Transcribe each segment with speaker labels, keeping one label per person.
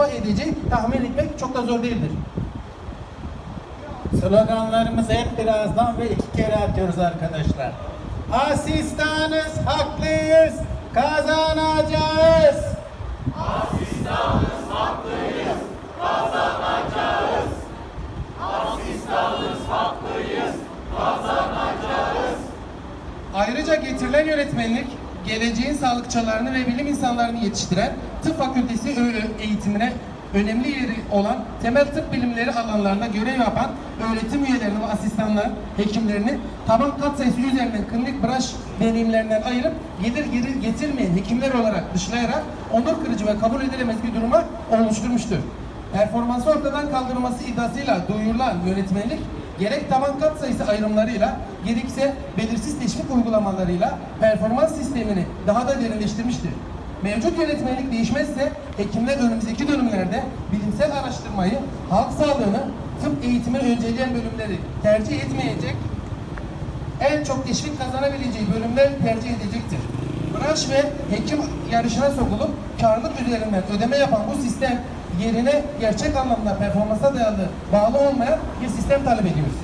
Speaker 1: istifa edeceği tahmin etmek çok da zor değildir.
Speaker 2: Sloganlarımızı hep birazdan ve iki kere atıyoruz arkadaşlar. Asistanız haklıyız, kazanacağız.
Speaker 1: Ayrıca getirilen yönetmenlik, geleceğin sağlıkçılarını ve bilim insanlarını yetiştiren tıp fakültesi eğitimine önemli yeri olan temel tıp bilimleri alanlarında görev yapan öğretim üyelerini ve asistanlar, hekimlerini taban kat sayısı üzerinden klinik branş deneyimlerinden ayırıp gelir geri getirmeyen hekimler olarak dışlayarak onur kırıcı ve kabul edilemez bir duruma oluşturmuştur. Performansı ortadan kaldırılması iddiasıyla duyurulan yönetmenlik gerek taban kat sayısı ayrımlarıyla gerekse belirsiz teşvik uygulamalarıyla performans sistemini daha da derinleştirmiştir. Mevcut yönetmenlik değişmezse hekimler önümüzdeki dönemlerde bilimsel araştırmayı, halk sağlığını, tıp eğitimini önceleyen bölümleri tercih etmeyecek, en çok teşvik kazanabileceği bölümler tercih edecektir. Branş ve hekim yarışına sokulup karlılık üzerinden ödeme yapan bu sistem yerine gerçek anlamda performansa dayalı bağlı olmayan bir sistem talep ediyoruz.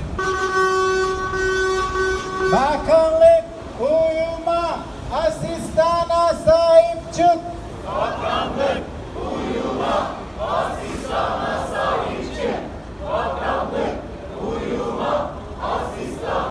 Speaker 2: Bakanlık uyuma, sahip çık.